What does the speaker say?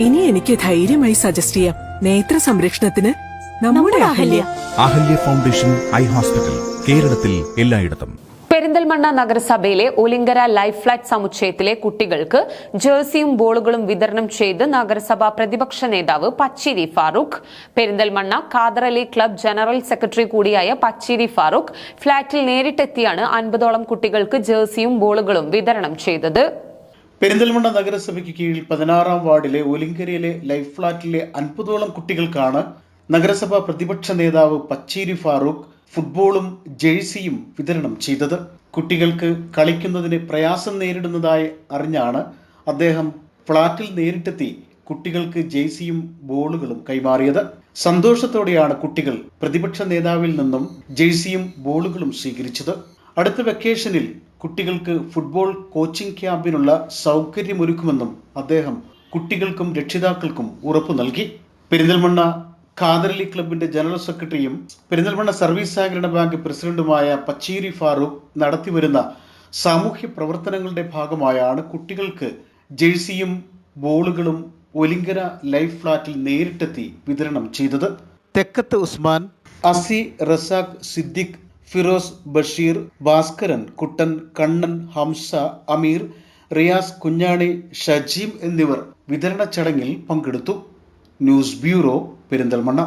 ഇനി എനിക്ക് ധൈര്യമായി സജസ്റ്റ് ചെയ്യാം. നേത്ര സംരക്ഷണത്തിന് നമ്മുടെ Ahalya. Ahalya. Foundation eye hospital കേരളത്തിൽ എല്ലായിടത്തും. പെരിന്തൽമണ്ണ നഗരസഭയിലെ ഒലിങ്കര ലൈഫ് ഫ്ലാറ്റ് സമുച്ചയത്തിലെ കുട്ടികൾക്ക് ജേഴ്സിയും ബോളുകളും വിതരണം ചെയ്ത് നഗരസഭാ പ്രതിപക്ഷ നേതാവ് Pacheri Farooq Perinthalmanna Kaderali club general secretary കൂടിയായ പച്ചേരി ഫാറൂഖ് ഫ്ളാറ്റിൽ നേരിട്ടെത്തിയാണ് അൻപതോളം കുട്ടികൾക്ക് ജേഴ്സിയും ബോളുകളും വിതരണം ചെയ്തത്. പെരിന്തൽമണ്ണ നഗരസഭയ്ക്ക് കീഴിൽ പതിനാറാം വാർഡിലെ ഒലിങ്കരയിലെ ലൈഫ് ഫ്ളാറ്റിലെ അൻപതോളം കുട്ടികൾക്കാണ് നഗരസഭാ പ്രതിപക്ഷ നേതാവ് പച്ചേരി ഫാറൂഖ് ഫുട്ബോളും ജേഴ്സിയും വിതരണം ചെയ്തത്. കുട്ടികൾക്ക് കളിക്കുന്നതിന് പ്രയാസം നേരിടുന്നതായി അറിഞ്ഞാണ് അദ്ദേഹം ഫ്ളാറ്റിൽ നേരിട്ടെത്തി കുട്ടികൾക്ക് ജേഴ്സിയും ബോളുകളും കൈമാറിയത്. സന്തോഷത്തോടെയാണ് കുട്ടികൾ പ്രതിപക്ഷ നേതാവിൽ നിന്നും ജേഴ്സിയും ബോളുകളും സ്വീകരിച്ചത്. അടുത്ത വെക്കേഷനിൽ കുട്ടികൾക്ക് ഫുട്ബോൾ കോച്ചിംഗ് ക്യാമ്പിനുള്ള സൗകര്യമൊരുക്കുമെന്നും അദ്ദേഹം കുട്ടികൾക്കും രക്ഷിതാക്കൾക്കും ഉറപ്പു നൽകി. പെരിന്തൽമണ്ണ ഖാദർലി ക്ലബിന്റെ ജനറൽ സെക്രട്ടറിയും പെരിന്തൽമണ്ണ സർവീസ് സഹകരണ ബാങ്ക് പ്രസിഡന്റുമായ പച്ചീരി ഫാറൂഖ് നടത്തിവരുന്ന സാമൂഹ്യ പ്രവർത്തനങ്ങളുടെ ഭാഗമായാണ് കുട്ടികൾക്ക് ജേഴ്സിയും ബോളുകളും ഒലിങ്കര ലൈഫ് ഫ്ലാറ്റിൽ നേരിട്ടെത്തി വിതരണം ചെയ്തത്. തെക്കത്ത് ഉസ്മാൻ അസി റസാഖ് സിദ്ദിഖ് ഫിറോസ് ബഷീർ ഭാസ്കരൻ കുട്ടൻ കണ്ണൻ ഹംസ അമീർ റിയാസ് കുഞ്ഞാണി ഷജീം എന്നിവർ വിതരണ ചടങ്ങിൽ പങ്കെടുത്തു. News bureau Perinthalmanna.